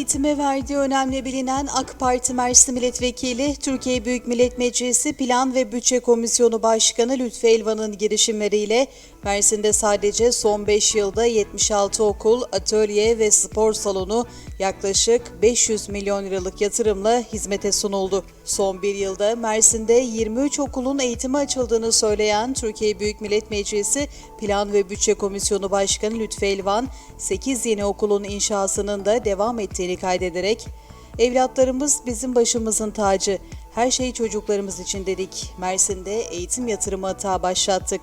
eğitime verdiği önemli bilinen AK Parti Mersin Milletvekili, Türkiye Büyük Millet Meclisi Plan ve Bütçe Komisyonu Başkanı Lütfü Elvan'ın girişimleriyle Mersin'de sadece son 5 yılda 76 okul, atölye ve spor salonu yaklaşık 500 milyon liralık yatırımla hizmete sunuldu. Son bir yılda Mersin'de 23 okulun eğitime açıldığını söyleyen Türkiye Büyük Millet Meclisi Plan ve Bütçe Komisyonu Başkanı Lütfü Elvan, 8 yeni okulun inşasının da devam ettiğini kaydederek, Evlatlarımız bizim başımızın tacı. Her şeyi çocuklarımız için dedik. Mersin'de eğitim yatırımı hata başlattık.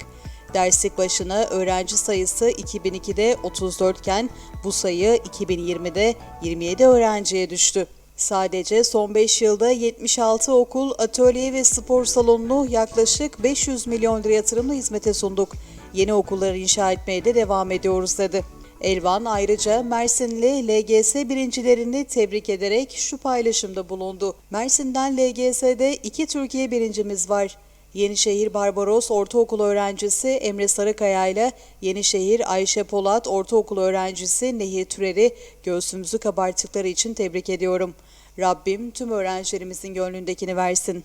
Derslik başına öğrenci sayısı 2002'de 34 iken bu sayı 2020'de 27 öğrenciye düştü. Sadece son 5 yılda 76 okul, atölye ve spor salonunu yaklaşık 500 milyon lira yatırımla hizmete sunduk. Yeni okulları inşa etmeye de devam ediyoruz dedi. Elvan ayrıca Mersinli LGS birincilerini tebrik ederek şu paylaşımda bulundu. Mersin'den LGS'de iki Türkiye birincimiz var. Yenişehir Barbaros Ortaokulu öğrencisi Emre Sarıkaya ile Yenişehir Ayşe Polat Ortaokulu öğrencisi Nehir Türer'i göğsümüzü kabarttıkları için tebrik ediyorum. Rabbim tüm öğrencilerimizin gönlündekini versin.